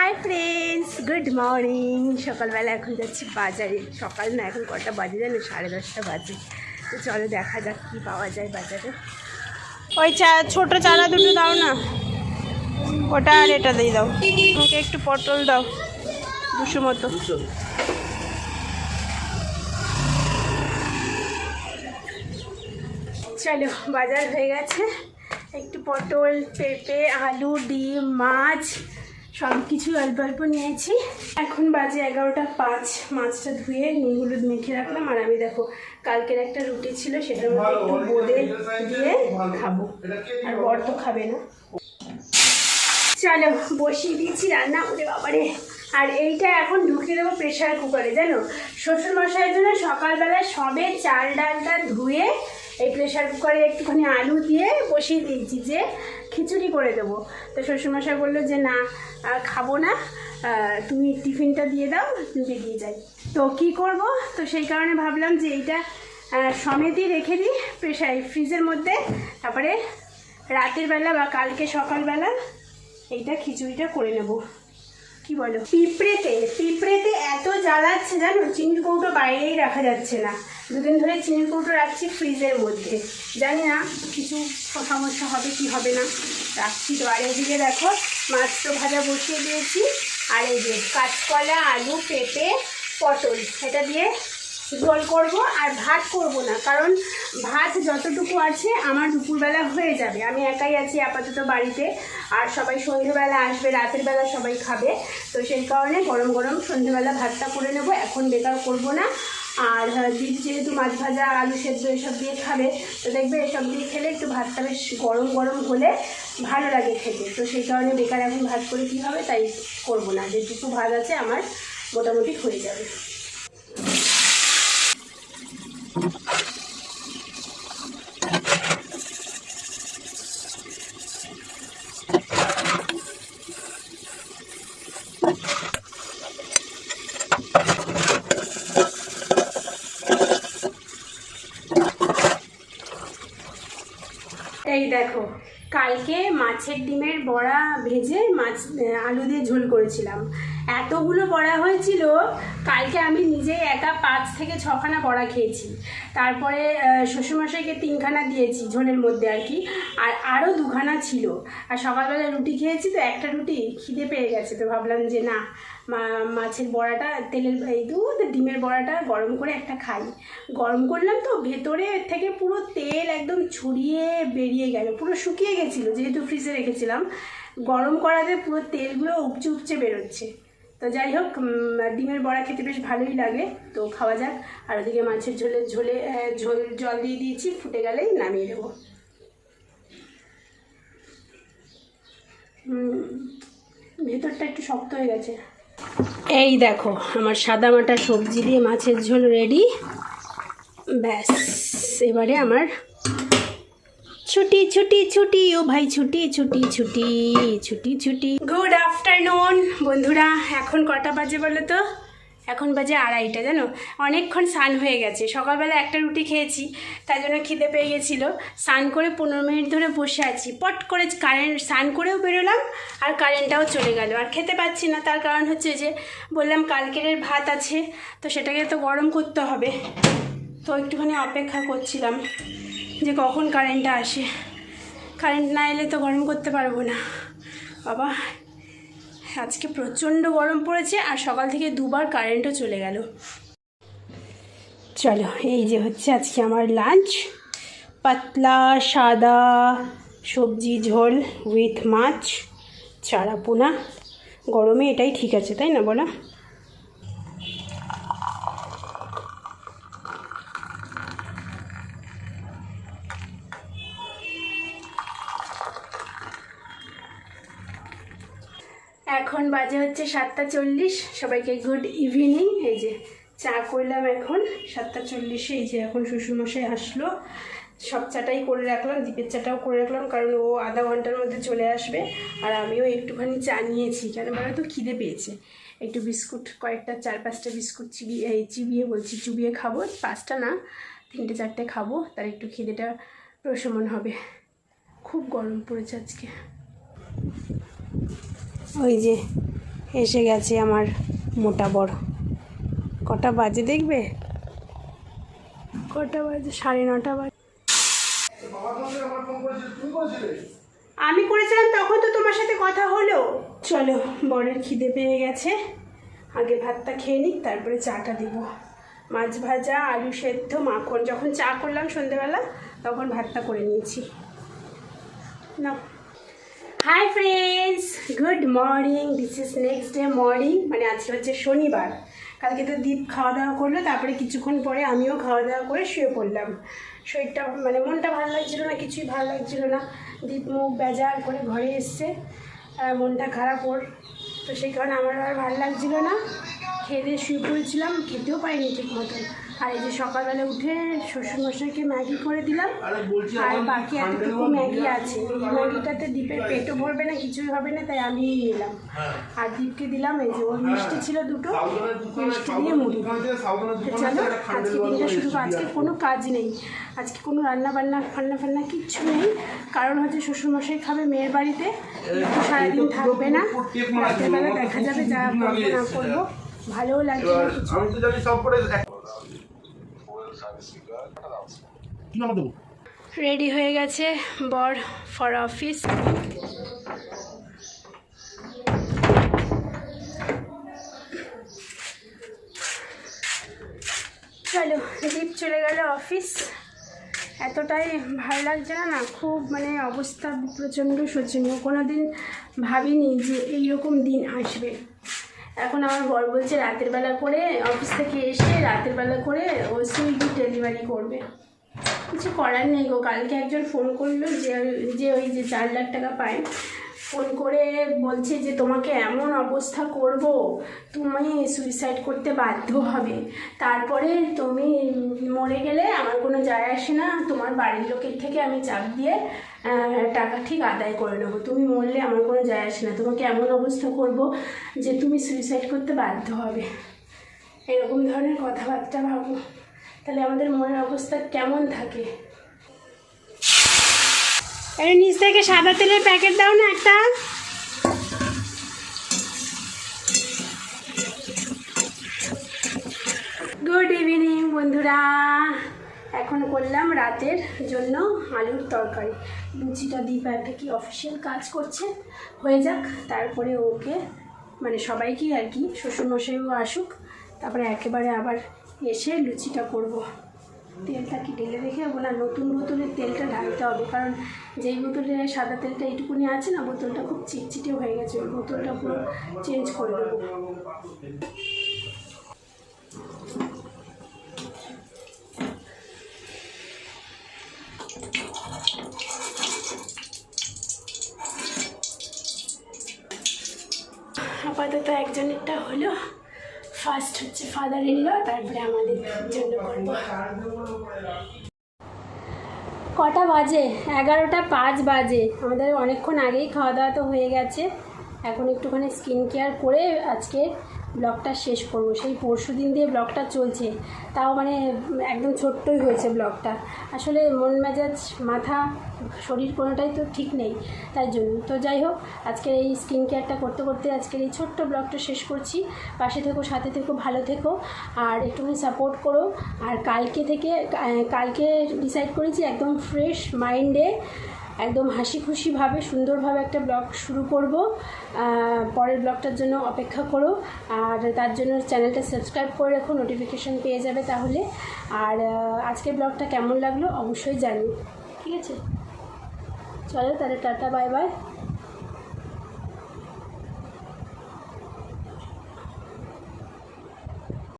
High friends good morning সকালবেলা এখন যাচ্ছি বাজারে। সকাল না, এখন কটা বাজে জানো? সাড়ে দশটা বাজে। তো চলো দেখা যাক কী পাওয়া যায় বাজারে। ওই চা, ছোটো চারা দুটো দাও না। ওটা আর এটা দিয়ে দাও। ওকে একটু পটল দাও। দুশো মতো। চলো, বাজার হয়ে গেছে। একটু পটল, পেঁপে, আলু, ডিম, মাছ সব কিছু অল্প অল্প নিয়েছি। এখন বাজে এগারোটা পাঁচ মাছটা ধুয়ে নুন হলুদ মেখে রাখলাম। আর আমি দেখো কালকের একটা রুটি ছিল সেটার মধ্যে একটু বোঁদে দিয়ে খাব। আর বর তো খাবে না। চলো বসিয়ে দিয়েছি রান্না। ওরে বাবারে। আর এইটা এখন ঢুকিয়ে দেবো প্রেশার কুকারে জানো? শ্বশুর মশাইয়ের জন্য সকালবেলা সবে চাল ডালটা ধুয়ে এই প্রেশার কুকারে একটুখানি আলু দিয়ে বসিয়ে দিয়েছি যে খিচুড়ি করে দেবো। তো শ্বশুরমশাই বলল যে, না খাব না তুমি টিফিনটা দিয়ে দাও বেরিয়ে যাই। তো কি করব? তো সেই কারণে ভাবলাম যে এইটা সমেতই রেখে দিই প্রেশার ফ্রিজের মধ্যে। তারপরে রাতের বেলা বা কালকে সকালবেলা এইটা খিচুড়িটা করে নেব। কি বলো? পিঁপড়েতে পিঁপড়েতে এত জ্বালাচ্ছে জানো? চিনির কৌটো বাইরেই রাখা যাচ্ছে না। দুদিন ধরে চিনির কৌটো রাখছি ফ্রিজের মধ্যে। জানি না কিছু সমস্যা হবে কি হবে না। রাখছি তো। আর এদিকে দেখো মাছ তো ভাজা বসিয়ে দিয়েছি। আর এই যে কাঁচকলা, আলু, পেঁপে, পটল, এটা দিয়ে ঝোল করব আর ভাত করব না। কারণ ভাত যতটুকু আছে আমার দুপুরবেলা হয়ে যাবে। আমি একাই আছি আপাতত বাড়িতে। আর সবাই সন্ধেবেলা আসবে রাতের বেলা সবাই খাবে। তো সেই কারণে গরম গরম সন্ধেবেলা ভাতটা করে নেব। এখন বেকার করব না। আর আহ, দিদি যেহেতু মাছ ভাজা আলু সেদ্ধ এসব দিয়ে খাবে তো দেখবে এসব দিয়ে খেলে একটু ভাতটা বেশ গরম গরম হলে ভালো লাগে খেতে। তো সেই কারণে বেকার এখন ভাত করে কী হবে তাই করব না। যেটুকু ভাত আছে আমার মোটামুটি হয়ে যাবে। এই দেখো কালকে মাছের ডিমের বড়া ভেজে মাছ আলু দিয়ে ঝোল করেছিলাম। এতগুলো বড়া হয়েছিল, কালকে আমি নিজে একা পাঁচ থেকে ছখানা বড়া খেয়েছি। তারপরে শ্বশুরমশাইকে তিনখানা দিয়েছি ঝোলের মধ্যে আর কি, আর আরও দুখানা ছিল। আর সকালবেলা রুটি খেয়েছি তো একটা রুটি খিদে পেয়ে গেছে, তো ভাবলাম যে না মাছের বড়াটা, তেলের, এই দুধ, ডিমের বড়াটা গরম করে একটা খাই। গরম করলাম তো, ভেতরে থেকে পুরো তেল একদম ছড়িয়ে বেরিয়ে গেল, পুরো শুকিয়ে গেছিল, যেহেতু ফ্রিজে রেখেছিলাম। গরম করাতে পুরো তেলগুলো উপচে উপচে বেরোচ্ছে। তো যাই হোক ডিমের বড়া খেতে বেশ ভালোই লাগে। তো খাওয়া যাক। আর ওদিকে মাছের ঝোলে ঝোলে ঝোল, জল দিয়ে দিয়েছি, ফুটে গেলেই নামিয়ে দেবো। ভেতরটা একটু শক্ত হয়ে গেছে। এই দেখো, আমার সাদা মাটা সবজি দিয়ে মাছের ঝোল রেডি। ব্যাস, এবারে আমার ছুটি ছুটি ছুটি, ও ভাই ছুটি ছুটি ছুটি ছুটি ছুটি। গুড আফটারনুন বন্ধুরা, এখন কটা বাজে বলো তো? এখন বাজে আড়াইটা, জানো? অনেকক্ষণ স্নান হয়ে গেছে। সকালবেলা একটা রুটি খেয়েছি তাই জন্য খিদে পেয়ে গেছিল। স্নান করে পনেরো মিনিট ধরে বসে আছি। পট করে কারেন্ট স্নান করেও বেরোলাম, আর কারেন্টটাও চলে গেল। আর খেতে পাচ্ছি না, তার কারণ হচ্ছে যে, বললাম কালকের ভাত আছে, তো সেটাকে তো গরম করতে হবে। তো একটুখানি অপেক্ষা করছিলাম। যে কখন কারেন্টটা আসে। কারেন্ট না এলে তো গরম করতে পারব না। বাবা, আজকে প্রচণ্ড গরম পড়েছে আর সকাল থেকে দুবার কারেন্টও চলে গেল। চলো, এই যে হচ্ছে আজকে আমার লাঞ্চ পাতলা, সাদা সবজি ঝোল উইথ মাছ, চারা পোনা। গরমে এটাই ঠিক আছে, তাই না, বলো? এখন বাজে হচ্ছে সাতটা চল্লিশ। সবাইকে গুড ইভিনিং এই যে চা করলাম এখন। সাতটা চল্লিশে এই যে এখন শ্বশুরমশাই আসলো। সব চাটাই করে রাখলাম দ্বীপের চাটাও করে রাখলাম, কারণ ও আধা ঘণ্টার মধ্যে চলে আসবে। আর আমিও একটুখানি চা নিয়েছি। কেন বলো তো, খিদে পেয়েছে। একটু বিস্কুট, কয়েকটা, চার, পাঁচটা বিস্কুট চিবিয়ে এই চিবিয়ে বলছি, চুবিয়ে খাব। পাঁচটা না, তিনটে, চারটে খাব। তার একটু খিদেটা প্রশমন হবে। খুব গরম পড়েছে আজকে। ওই যে এসে গেছে আমার মোটা বড়। কটা বাজে দেখবে? কটা বাজে? সাড়ে নটা বাজে। আমি করেছিলাম তখন তো তোমার সাথে কথা হলো। চলো বরের খিদে পেয়ে গেছে। আগে ভাতটা খেয়ে নিক তারপরে চাটা দিব। মাছ ভাজা আলু সেদ্ধ মাখন। যখন চা করলাম সন্ধেবেলা তখন ভাতটা করে নিয়েছি। না hi friends good morning this is next day morning মানে আজকে হচ্ছে শনিবার। কালকে তো দীপ খাওয়া দাওয়া করল, তারপরে কিছুক্ষণ পরে আমিও খাওয়া দাওয়া করে শুয়ে পড়লাম। শরীরটা মানে মনটা ভালো লাগছিল না, কিছুই ভালো লাগছিল না। দীপ মুখ বেজার করে ঘরে এসছে। মনটা খারাপ ওর। তো সেই কারণে আমার আর ভালো লাগছিল না। খেয়ে দিয়ে শুয়ে পড়েছিলাম খেতেও পারিনি ঠিক মতন। আর এই যে সকালবেলা উঠে শ্বশুরমশাইকে ম্যাগি করে দিলাম আর বাকি এতটুকু ম্যাগি আছে। এই ম্যাগিটাতে দ্বীপের পেটও ভরবে না কিছুই হবে না তাই আমি নিলাম। আর দ্বীপকে দিলাম এই যে ওর মিষ্টি ছিল দুটো মিষ্টি দিয়ে মুড়ি। চলো আজকে দিনটা শুধু আজকে কোনো কাজ নেই। আজকে কোনো রান্না বান্না ফান্না ফান্না কিচ্ছু নেই। কারণ হচ্ছে শ্বশুরমশাই খাবে মেয়ের বাড়িতে সারাদিন থাকবে না। রাতের বেলা দেখা যাবে যা করব না করব। ভালোও লাগছে আমি তো জানি সব করে কি নাম দেবো? রেডি হয়ে গেছে বর ফর অফিস। চলো দীপ চলে গেল অফিস। এতটাই ভালো লাগছে না না খুব মানে অবস্থা প্রচণ্ড শোচনীয়। কোনো দিন ভাবিনি যে এইরকম দিন আসবে। এখন আমার বর বলছে রাতের বেলা করে অফিস থেকে এসে রাতের বেলা করে ও সুইগি ডেলিভারি করবে। কিছু করার নেই গো, কালকে একজন ফোন করল যে যে ওই যে চার লাখ টাকা পায়। ফোন করে বলছে যে, তোমাকে এমন অবস্থা করব, তুমি সুইসাইড করতে বাধ্য হবে। তারপরে তুমি মরে গেলে আমার কোনো যায় আসে না, তোমার বাড়ির লোকের থেকে আমি চাপ দিয়ে টাকা ঠিক আদায় করে নেব। তুমি মরলে আমার কোনো যায় আসে না। তোমাকে এমন অবস্থা করব যে, তুমি সুইসাইড করতে বাধ্য হবে। এরকম ধরনের কথাবার্তা ভাবো। তাহলে আমাদের মনের অবস্থা কেমন থাকে? এই নিচ থেকে সাদা তেলের প্যাকেট দাও না একটা। গুড ইভিনিং বন্ধুরা। এখন করলাম রাতের জন্য আলুর তরকারি। লুচিটা দীপ কি অফিসিয়াল কাজ করছে। হয়ে যাক, তারপরে ওকে মানে সবাইকে আর কি, শ্বশুরমশাইও আসুক, তারপরে একেবারে আবার এসে লুচিটা করব। তেলটা কি ঢেলে রেখে না নতুন বোতলের তেলটা ঢালতে হবে। কারণ যেই বোতলে সাদা তেলটা এইটুকুনি আছে না, বোতলটা খুব চিটচিটে হয়ে গেছে, ওই বোতলটা পুরো চেঞ্জ করে দেবো। আপাতত একজনেরটা হলো। ফার্স্ট হচ্ছে ফাদার ইন ল তারপরে আমাদের জন্য করব। কটা বাজে? এগারোটা পাঁচ বাজে। আমাদের অনেকক্ষণ আগেই খাওয়া দাওয়া তো হয়ে গেছে। এখন একটুখানি স্কিন কেয়ার করে আজকে ব্লগটা শেষ করব। সেই পরশু দিন দিয়ে ব্লগটা চলছে। তাও মানে একদম ছোট্টই হয়েছে ব্লগটা। আসলে মন মেজাজ, মাথা, শরীর কোনোটাই তো ঠিক নেই। তাই জন্য। তো যাই হোক, আজকের এই স্কিন কেয়ারটা করতে করতে আজকের এই ছোট্ট ব্লগটা শেষ করছি। পাশে থেকো, সাথে থেকো, ভালো থেকো। আর একটুখানি সাপোর্ট করো। আর কালকে থেকে কালকে ডিসাইড করেছি একদম ফ্রেশ মাইন্ডে একদম হাসি খুশিভাবে সুন্দরভাবে একটা ব্লগ শুরু করব। পরের ব্লগটার জন্য অপেক্ষা করো। আর তার জন্য চ্যানেলটা সাবস্ক্রাইব করে রাখো নোটিফিকেশন পেয়ে যাবে তাহলে। আর আজকের ব্লগটা কেমন লাগল অবশ্যই জানি ঠিক আছে? চলো তাহলে টাটা বাই বাই